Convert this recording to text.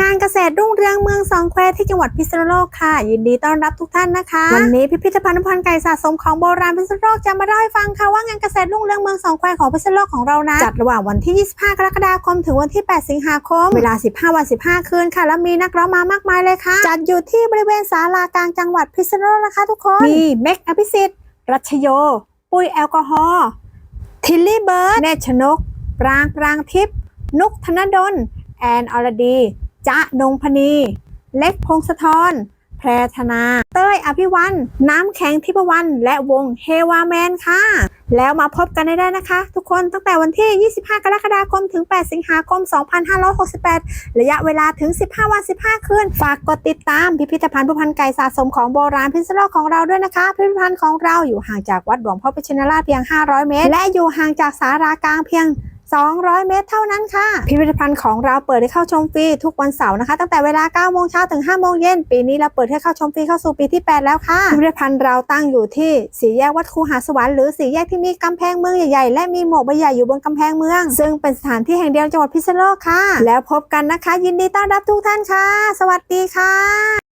งานเกษตรรุ่งเรืองเมืองสองแควที่จังหวัดพิษณุโลกค่ะ ยินดีต้อนรับทุกท่านนะคะ วันนี้พิพิธภัณฑ์พันธุ์ไก่สะสมของโบราณพิษณุโลกจะมาเล่าให้ฟังค่ะว่างานเกษตรรุ่งเรืองเมืองสองแควของพิษณุโลกของเรานะจัดระหว่างวันที่ 25 กรกฎาคมถึงวันที่ 8 สิงหาคม เวลา 15 วัน 15 คืนค่ะ แล้วมีนักร้องมามากมายเลยค่ะ จัดอยู่ที่บริเวณศาลากลางจังหวัดพิษณุโลกนะคะทุกคนมีเมกอภิสิทธิ์รัชโย ปุ้ยแอลกอฮอล์ทิลลี่เบิร์ดเนชนกปรางปรางทิพย์นุกธนดลแอนอรดี จ๊ะนงพนี เล็กพงศธรแพรธนา เต้ยอภิวัน น้ำแข็งทิพวรรณและวงเฮวาแมนค่ะ แล้วมาพบกันได้นะคะ ทุกคนตั้งแต่วันที่ 25 กรกฎาคมถึง 8 สิงหาคม 2568 ระยะเวลาถึง 15 วัน 15 คืน ฝากกดติดตามพิพิธภัณฑ์ผู้พันไก่สะสมของโบราณพิษณุโลกของเราด้วยนะคะ พิพิธภัณฑ์ของเราอยู่ห่างจากวัดหลวงพ่อพิชินราชเพียง 500 เมตร และอยู่ห่างจากสารากลางเพียง 200 เมตรเท่านั้นค่ะ พิพิธภัณฑ์ของเราเปิดให้เข้าชมฟรีทุกวันเสาร์นะคะ ตั้งแต่เวลา9โมงเช้าถึง5โมงเย็นปีนี้เราเปิดให้เข้าชมฟรีเข้าสู่ปีที่ 8 แล้วค่ะ พิพิธภัณฑ์เราตั้งอยู่ที่สี่แยกวัดคูหาสวรรค์หรือสี่แยกที่มีกำแพงเมืองใหญ่ๆ และมีหมวกใบใหญ่อยู่บนกำแพงเมือง ซึ่งเป็นสถานที่แห่งเดียวจังหวัดพิษณุโลกค่ะ แล้วพบกันนะคะ ยินดีต้อนรับทุกท่านค่ะ สวัสดีค่ะ